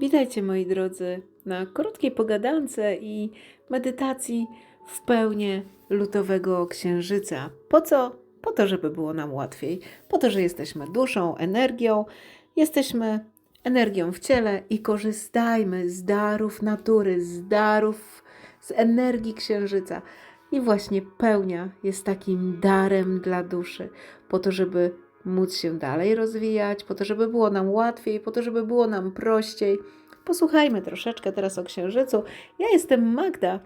Witajcie moi drodzy na krótkiej pogadance i medytacji w pełni lutowego księżyca. Po co? Po to, żeby było nam łatwiej. Po to, że jesteśmy duszą, energią, jesteśmy energią w ciele i korzystajmy z darów natury, z darów, z energii księżyca. I właśnie pełnia jest takim darem dla duszy, po to, żeby móc się dalej rozwijać, po to, żeby było nam łatwiej, po to, żeby było nam prościej. Posłuchajmy troszeczkę teraz o księżycu. Ja jestem Magda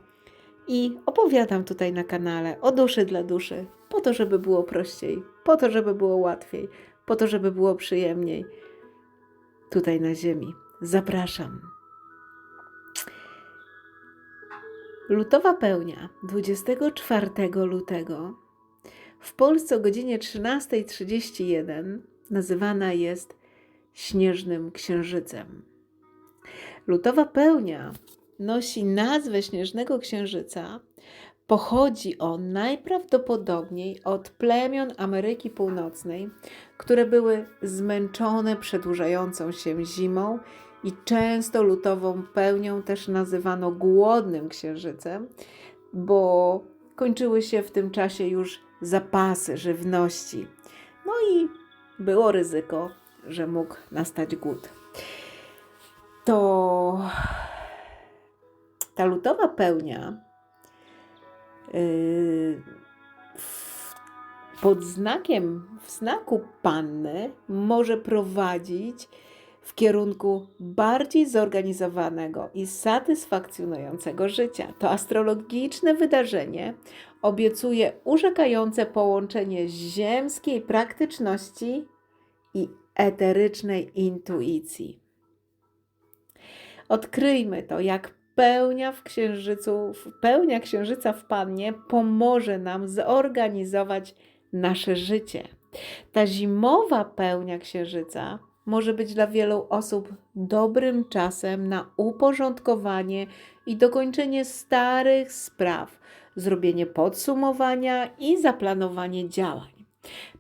i opowiadam tutaj na kanale o duszy dla duszy, po to, żeby było prościej, po to, żeby było łatwiej, po to, żeby było przyjemniej tutaj na Ziemi. Zapraszam. Lutowa pełnia 24 lutego w Polsce o godzinie 13.31 nazywana jest śnieżnym księżycem. Lutowa pełnia nosi nazwę śnieżnego księżyca. Pochodzi on najprawdopodobniej od plemion Ameryki Północnej, które były zmęczone przedłużającą się zimą i często lutową pełnią też nazywano głodnym księżycem, bo kończyły się w tym czasie już zapasy żywności. No i było ryzyko, że mógł nastać głód. To ta lutowa pełnia yy, pod znakiem, w znaku panny może prowadzić w kierunku bardziej zorganizowanego i satysfakcjonującego życia. To astrologiczne wydarzenie obiecuje urzekające połączenie ziemskiej praktyczności i eterycznej intuicji. Odkryjmy to, jak pełnia w księżycu, pełnia księżyca w pannie pomoże nam zorganizować nasze życie. Ta zimowa pełnia księżyca może być dla wielu osób dobrym czasem na uporządkowanie i dokończenie starych spraw, zrobienie podsumowania i zaplanowanie działań.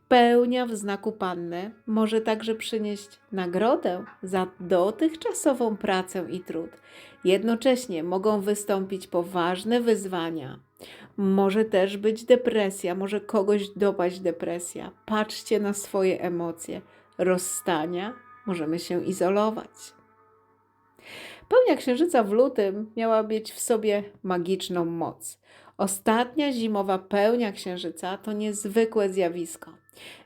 Pełnia w znaku panny może także przynieść nagrodę za dotychczasową pracę i trud. Jednocześnie mogą wystąpić poważne wyzwania. Może też być depresja, może kogoś dopaść depresja. Patrzcie na swoje emocje. Rozstania możemy się izolować. Pełnia księżyca w lutym miała mieć w sobie magiczną moc. Ostatnia zimowa pełnia księżyca to niezwykłe zjawisko.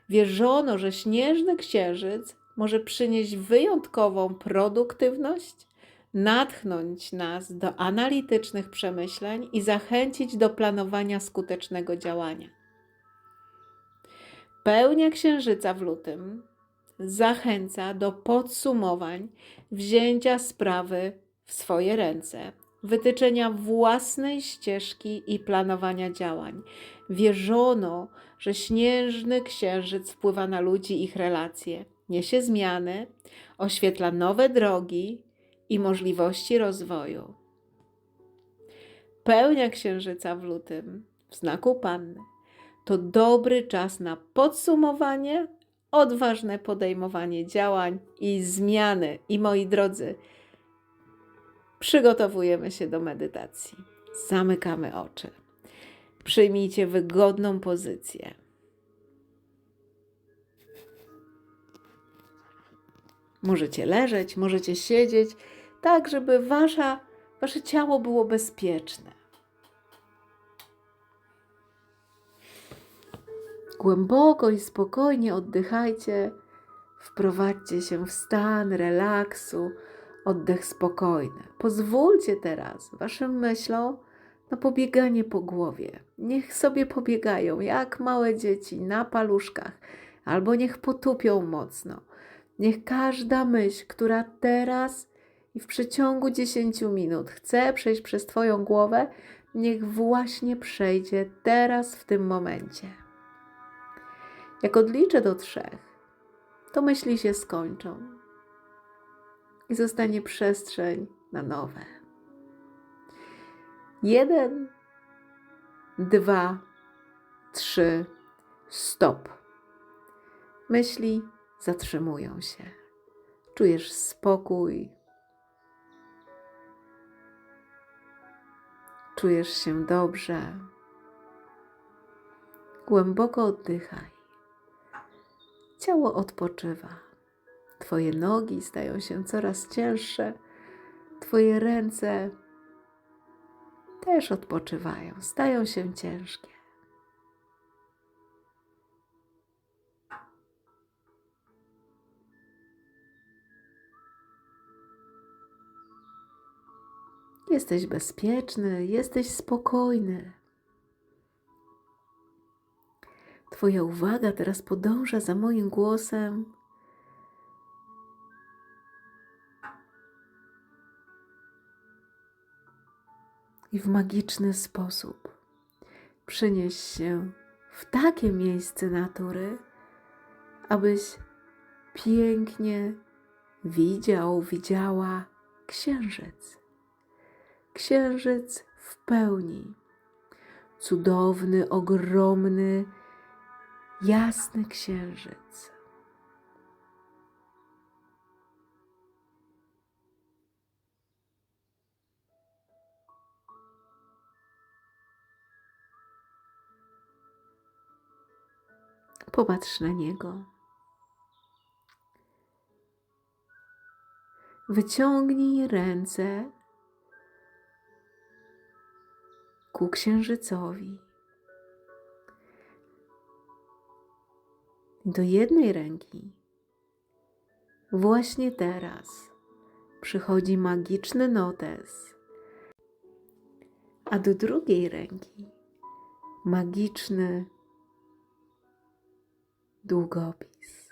Wierzono, że śnieżny księżyc może przynieść wyjątkową produktywność, natchnąć nas do analitycznych przemyśleń i zachęcić do planowania skutecznego działania. Pełnia księżyca w lutym zachęca do podsumowań, wzięcia sprawy w swoje ręce, wytyczenia własnej ścieżki i planowania działań. Wierzono, że śnieżny księżyc wpływa na ludzi i ich relacje, niesie zmiany, oświetla nowe drogi i możliwości rozwoju. Pełnia księżyca w lutym w znaku panny to dobry czas na podsumowanie, odważne podejmowanie działań i zmiany. I moi drodzy, przygotowujemy się do medytacji. Zamykamy oczy. Przyjmijcie wygodną pozycję. Możecie leżeć, możecie siedzieć, tak żeby wasza, wasze ciało było bezpieczne. Głęboko i spokojnie oddychajcie. Wprowadźcie się w stan relaksu, oddech spokojny. Pozwólcie teraz waszym myślom na pobieganie po głowie. Niech sobie pobiegają jak małe dzieci na paluszkach, albo niech potupią mocno. Niech każda myśl, która teraz i w przeciągu 10 minut chce przejść przez Twoją głowę, niech właśnie przejdzie teraz w tym momencie. Jak odliczę do trzech, to myśli się skończą i zostanie przestrzeń na nowe. Jeden, dwa, trzy, stop. Myśli zatrzymują się. Czujesz spokój. Czujesz się dobrze. Głęboko oddychaj. Ciało odpoczywa. Twoje nogi stają się coraz cięższe. Twoje ręce też odpoczywają, stają się ciężkie. Jesteś bezpieczny, jesteś spokojny. Twoja uwaga teraz podąża za moim głosem. I w magiczny sposób przenieś się w takie miejsce natury, abyś pięknie widział, widziała księżyc. Księżyc w pełni. Cudowny, ogromny, jasny księżyc. Popatrz na niego. Wyciągnij ręce ku księżycowi. Do jednej ręki właśnie teraz przychodzi magiczny notes, a do drugiej ręki magiczny długopis.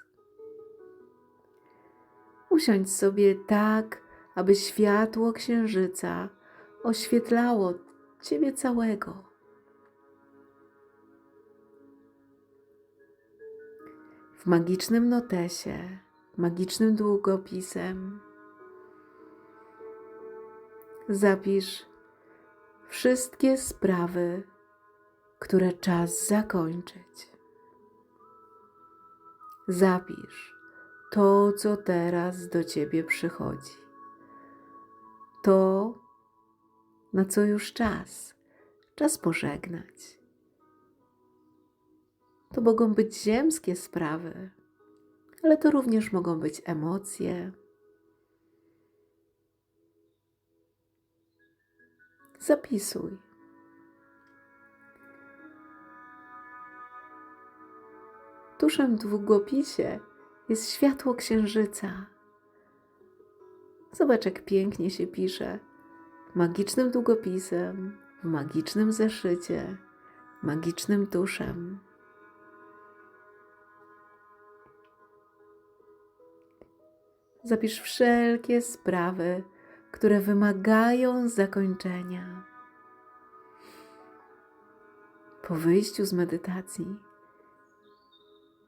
Usiądź sobie tak, aby światło księżyca oświetlało Ciebie całego. Magicznym notesie, magicznym długopisem zapisz wszystkie sprawy, które czas zakończyć. Zapisz to, co teraz do Ciebie przychodzi. To, na co już czas. Czas pożegnać. To mogą być ziemskie sprawy, ale to również mogą być emocje. Zapisuj. Tuszem długopisie jest światło księżyca. Zobacz, jak pięknie się pisze magicznym długopisem, w magicznym zeszycie, magicznym tuszem. Zapisz wszelkie sprawy, które wymagają zakończenia. Po wyjściu z medytacji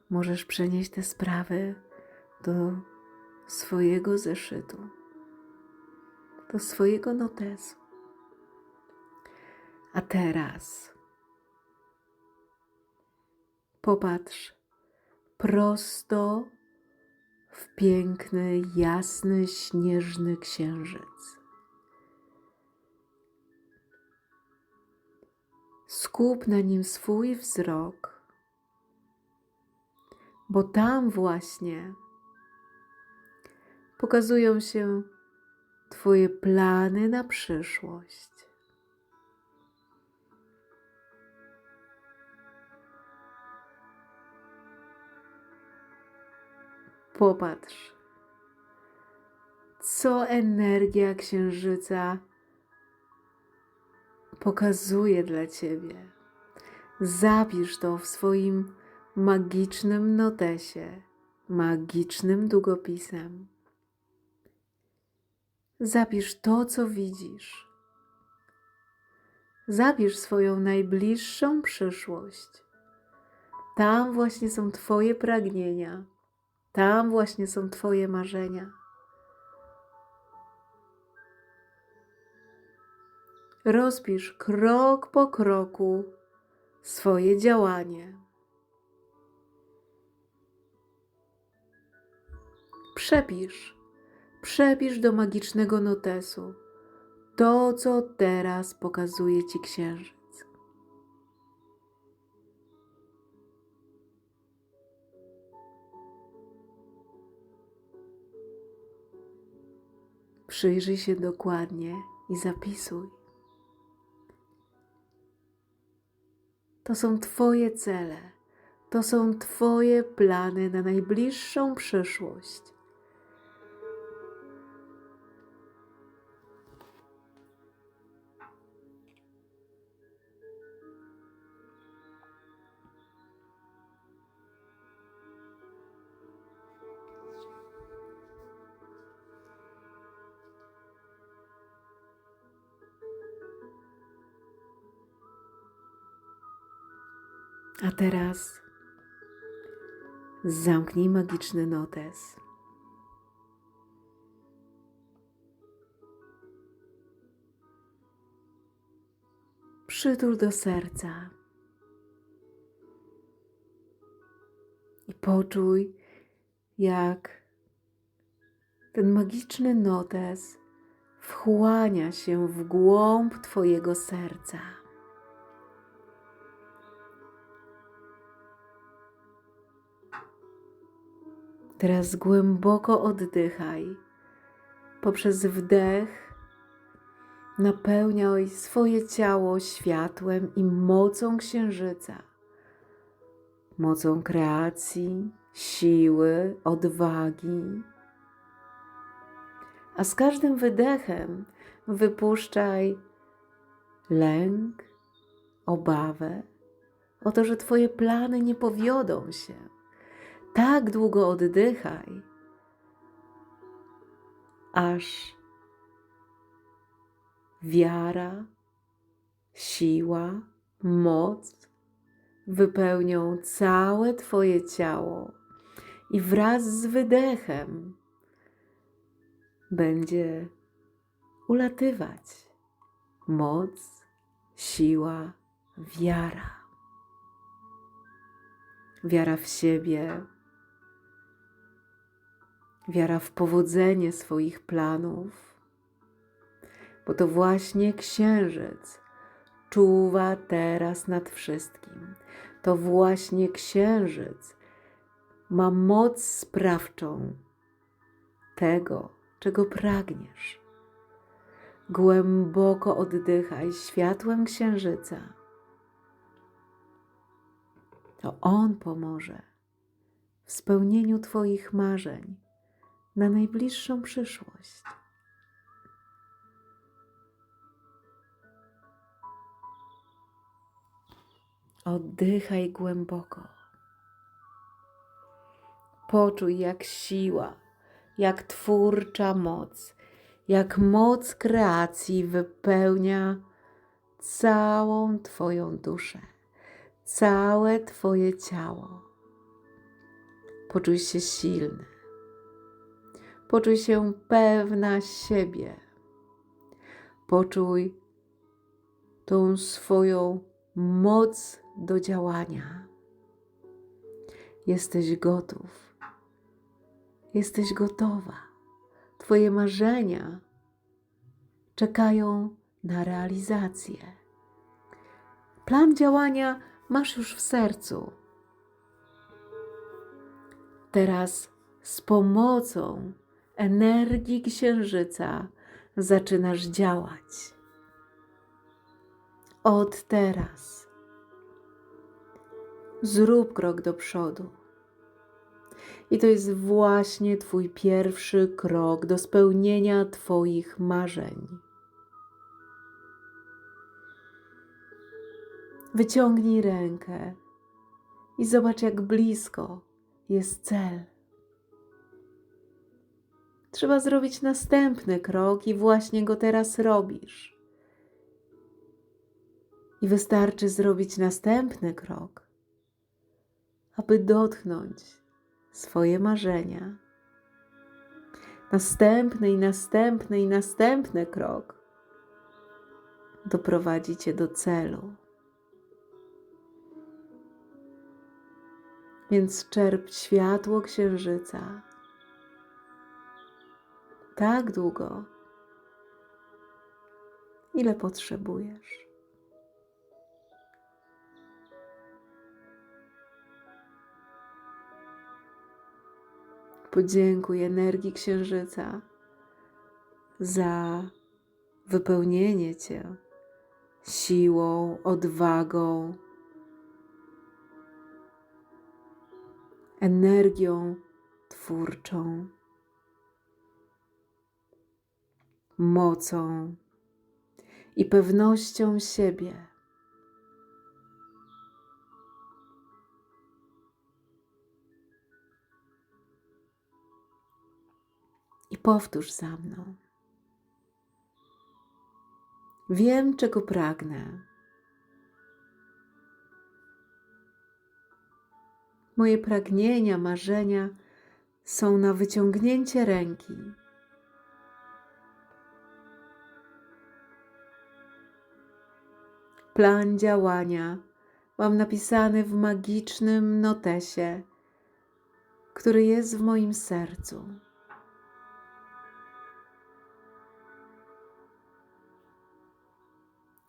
możesz przenieść te sprawy do swojego zeszytu do swojego notesu. A teraz popatrz prosto w piękny, jasny, śnieżny księżyc. Skup na nim swój wzrok, bo tam właśnie pokazują się Twoje plany na przyszłość. Popatrz, co energia księżyca pokazuje dla Ciebie. Zapisz to w swoim magicznym notesie, magicznym długopisem. Zapisz to, co widzisz. Zapisz swoją najbliższą przyszłość. Tam właśnie są Twoje pragnienia, tam właśnie są Twoje marzenia. Rozpisz krok po kroku swoje działanie. Przepisz Przepisz do magicznego notesu to, co teraz pokazuje ci księżyc. Przyjrzyj się dokładnie i zapisuj. To są Twoje cele, to są Twoje plany na najbliższą przyszłość. Teraz zamknij magiczny notes. Przytul do serca i poczuj, jak ten magiczny notes wchłania się w głąb Twojego serca. Teraz głęboko oddychaj. Poprzez wdech napełniaj swoje ciało światłem i mocą księżyca, mocą kreacji, siły, odwagi. A z każdym wydechem wypuszczaj lęk, obawę o to, że Twoje plany nie powiodą się tak długo oddychaj, aż wiara, siła, moc wypełnią całe Twoje ciało i wraz z wydechem będzie ulatywać moc, siła, wiara. Wiara w siebie, wiara w powodzenie swoich planów, bo to właśnie księżyc czuwa teraz nad wszystkim. To właśnie księżyc ma moc sprawczą tego, czego pragniesz. Głęboko oddychaj światłem księżyca. To On pomoże w spełnieniu Twoich marzeń na najbliższą przyszłość. Oddychaj głęboko. Poczuj, jak siła, jak twórcza moc, jak moc kreacji wypełnia całą Twoją duszę, całe Twoje ciało. Poczuj się silny Poczuj się pewna siebie. Poczuj tą swoją moc do działania. Jesteś gotów. Jesteś gotowa. Twoje marzenia czekają na realizację. Plan działania masz już w sercu. Teraz z pomocą energii księżyca zaczynasz działać. Od teraz zrób krok do przodu. I to jest właśnie Twój pierwszy krok do spełnienia Twoich marzeń. Wyciągnij rękę i zobacz, jak blisko jest cel. Trzeba zrobić następny krok i właśnie go teraz robisz. I wystarczy zrobić następny krok, aby dotknąć swoje marzenia. Następny i następny i następny krok doprowadzi cię do celu. Więc czerp światło księżyca tak długo, ile potrzebujesz. Podziękuj energii księżyca za wypełnienie cię siłą, odwagą, energią twórczą, mocą i pewnością siebie. I powtórz za mną. Wiem, czego pragnę. Moje pragnienia, marzenia są na wyciągnięcie ręki. Plan działania mam napisany w magicznym notesie, który jest w moim sercu.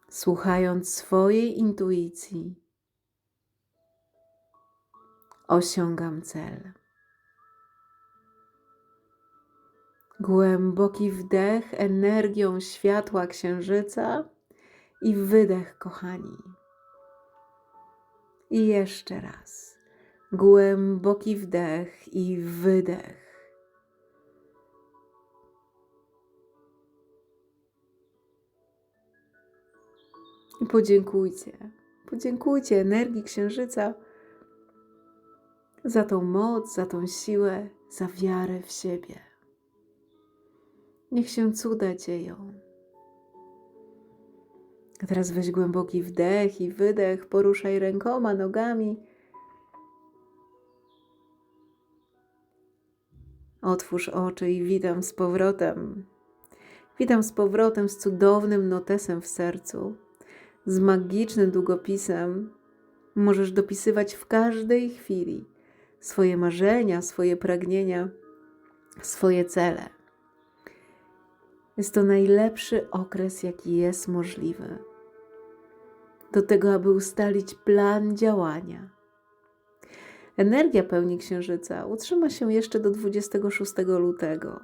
Słuchając swojej intuicji, osiągam cel. Głęboki wdech energią światła księżyca i wydech, kochani. I jeszcze raz. Głęboki wdech i wydech. I podziękujcie. Podziękujcie energii księżyca za tą moc, za tą siłę, za wiarę w siebie. Niech się cuda dzieją. Teraz weź głęboki wdech i wydech, poruszaj rękoma, nogami. Otwórz oczy i witam z powrotem. Witam z powrotem z cudownym notesem w sercu, z magicznym długopisem. Możesz dopisywać w każdej chwili swoje marzenia, swoje pragnienia, swoje cele. Jest to najlepszy okres, jaki jest możliwy, do tego, aby ustalić plan działania. Energia pełni księżyca utrzyma się jeszcze do 26 lutego,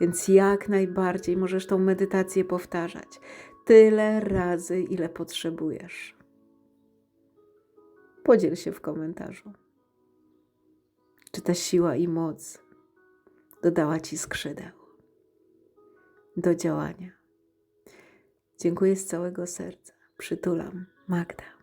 więc jak najbardziej możesz tą medytację powtarzać tyle razy, ile potrzebujesz. Podziel się w komentarzu. Czy ta siła i moc dodała ci skrzydeł do działania? Dziękuję z całego serca. Przytulam. Magda.